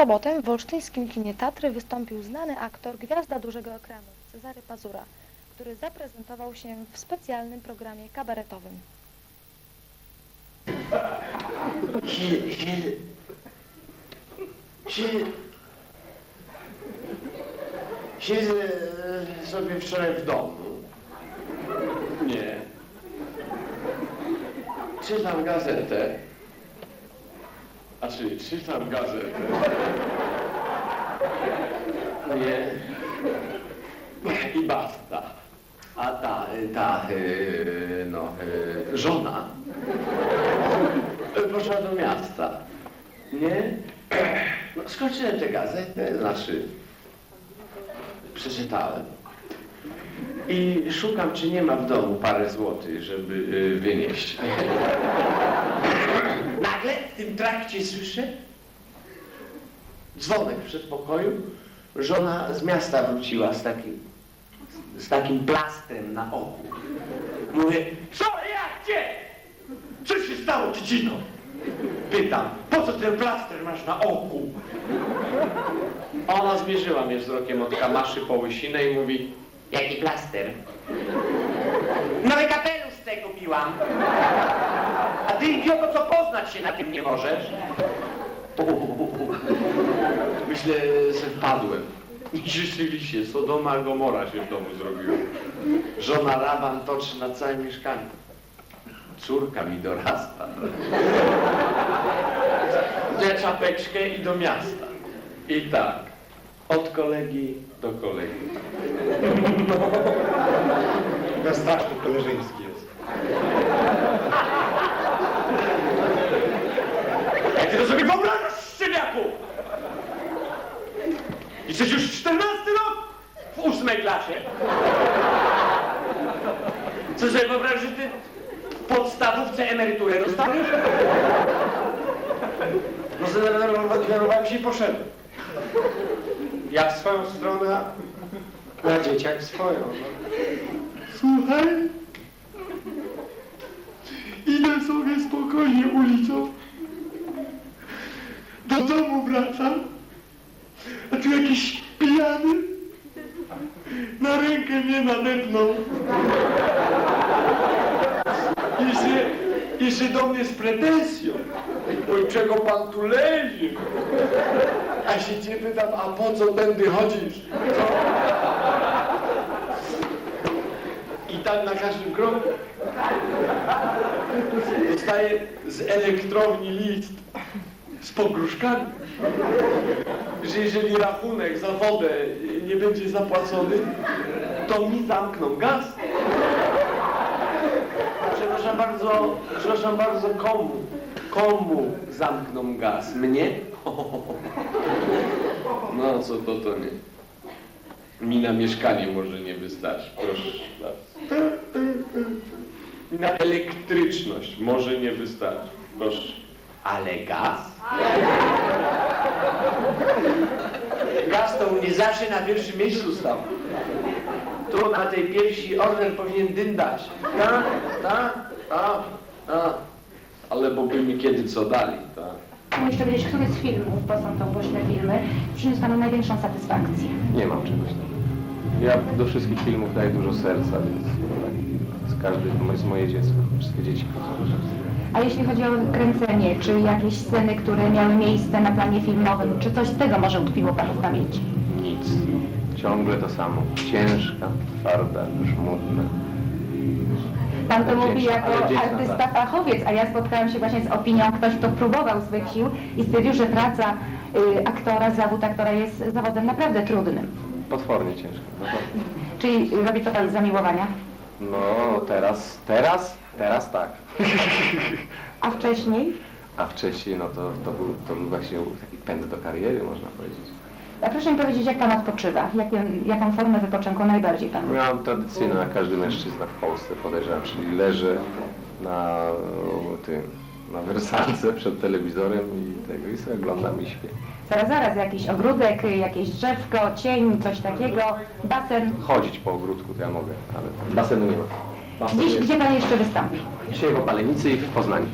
sobotę w olsztyńskim kinie Tatry wystąpił znany aktor, gwiazda dużego ekranu, Cezary Pazura, który zaprezentował się w specjalnym programie kabaretowym. Si, si, si, siedzę sobie wczoraj w domu. Nie. Czytam gazetę. A czy czytam gazetę? Nie. I basta. A ta, ta, e, no, e, żona poszła do miasta. Nie? No, skończyłem tę gazetę, znaczy przeczytałem. I szukam, czy nie ma w domu parę złotych, żeby wynieść. Nagle w tym trakcie słyszę dzwonek w przedpokoju. Żona z miasta wróciła z takim, z takim plastrem na oku. Mówię, co, jak, gdzie? Co się stało, dziedzino? Pytam, po co ten plaster masz na oku? Ona zmierzyła mnie wzrokiem od kamaszy po łysinę i mówi, jaki plaster? Nowy kapelusz z tego kupiłam. A ty, idioto, co poznać się na tym nie możesz? Myślę, że wpadłem. I rzeczywiście, Sodoma Gomora się w domu zrobiła. Żona raban toczy na całym mieszkaniu. Córka mi dorasta. Gdzie czapeczkę i do miasta. I tak, od kolegi do kolegi. Chyba straszny koleżeński jest. Jak ty to sobie wyobrażasz, szczeniaku? Jesteś już 14 rok w ósmej klasie. Co sobie wyobrażasz, że ty w podstawówce emeryturę dostaniesz? No zdenerwowałem się i poszedłem. Jak swoją stronę, a na dzieciach swoją. No. Słuchaj, idę sobie spokojnie ulicą, do domu wracam, a tu jakiś pijany na rękę mnie nadepnął. Jeszcze, jeszcze do mnie z pretensją. Oj, czego pan tu leży? A się cię pytam, a po co tędy chodzisz? I tak na każdym kroku. Dostaję z elektrowni list z pogróżkami, że jeżeli rachunek za wodę nie będzie zapłacony, to mi zamkną gaz. Przepraszam bardzo, przepraszam bardzo, komu? Komu zamkną gaz? Mnie? No co to to nie. Mi na mieszkanie może nie wystarczy, proszę bardzo. Na elektryczność może nie wystarczy, proszę. Ale gaz? Gaz to u mnie zawsze na pierwszym miejscu stał. Tu na tej piersi order powinien dyndać. Tak, tak, tak, tak. Ale bo by mi kiedy co dali, tak. Jeszcze wiedzieć, który z filmów, bo są to głośne filmy, przyniósł Panu największą satysfakcję. Nie mam czegoś takiego. Ja do wszystkich filmów daję dużo serca, więc każdy jest moje dziecko. Wszystkie dzieci. A jeśli chodzi o kręcenie, czy jakieś sceny, które miały miejsce na planie filmowym, czy coś z tego może utkwiło Panu w pamięci? Nic. Ciągle to samo. Ciężka, twarda, żmudna. Pan to mówi jako artysta tak. fachowiec, a ja spotkałam się właśnie z opinią ktoś, kto próbował swych sił i stwierdził, że praca y, aktora, zawód aktora jest zawodem naprawdę trudnym. Potwornie ciężka. To, Czyli robi to Pan z zamiłowania? No teraz, teraz, teraz tak. A wcześniej? A wcześniej no to, to, był, to był właśnie taki pęd do kariery, można powiedzieć. A proszę mi powiedzieć, jak Pan odpoczywa? Jakie, jaką formę wypoczynku najbardziej Pan lubi? Miałem tradycyjną, jak każdy mężczyzna w Polsce podejrzewam, czyli leżę na tym, na wersalce przed telewizorem i tego i sobie oglądam i śpię. Zaraz, zaraz, jakiś ogródek, jakieś drzewko, cień, coś takiego, basen. Chodzić po ogródku to ja mogę, ale basenu nie ma. Jest gdzie Pan jeszcze wystąpi? dzisiaj w Opalenicy i w Poznaniu.